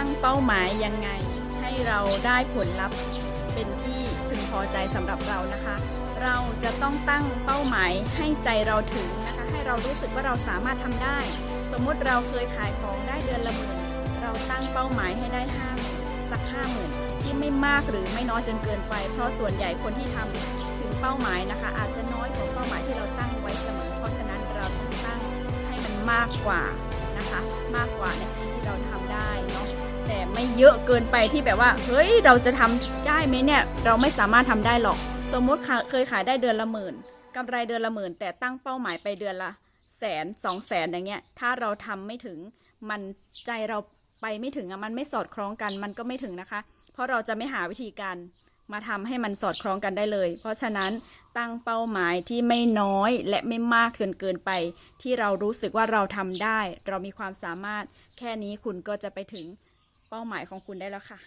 ตั้งเป้าหมายยังไง ให้เราได้ผลลัพธ์เป็นที่พึงพอใจสำหรับเรานะคะ เราจะต้องตั้งเป้าหมายให้ใจเราถึงนะคะ ให้เรารู้สึกว่าเราสามารถทำได้ สมมุติเราเคยขายของได้เดือนละหมื่นเราตั้งเป้าหมายให้ได้ห้าสักห้าหมื่นที่ไม่มากหรือไม่น้อยจนเกินไป เพราะส่วนใหญ่คนที่ทำถึงเป้าหมายนะคะ อาจจะน้อยกว่าเป้าหมายที่เราตั้งไว้เสมอ เพราะฉะนั้นเราต้องตั้งให้มันมากกว่านะคะ มากกว่าเนี่ยที่เราทำได้ เยอะเกินไปที่แบบว่า เฮ้ยเราจะทำได้ไหมเนี่ย เราไม่สามารถทำได้หรอก สมมติเคยขายได้เดือนละหมื่นกำไรเดือนละหมื่น แต่ตั้งเป้าหมายไปเดือนละแสนสองแสนอย่างเงี้ย ถ้าเราทำไม่ถึงมันใจเราไปไม่ถึงอะมันไม่สอดคล้องกันมันก็ไม่ถึงนะคะ เพราะเราจะไม่หาวิธีการมาทำให้มันสอดคล้องกันได้เลย เพราะฉะนั้นตั้งเป้าหมายที่ไม่น้อยและไม่มากจนเกินไป ที่เรารู้สึกว่าเราทำได้ เรามีความสามารถแค่นี้คุณก็จะไปถึง เป้าหมายของคุณได้แล้วค่ะ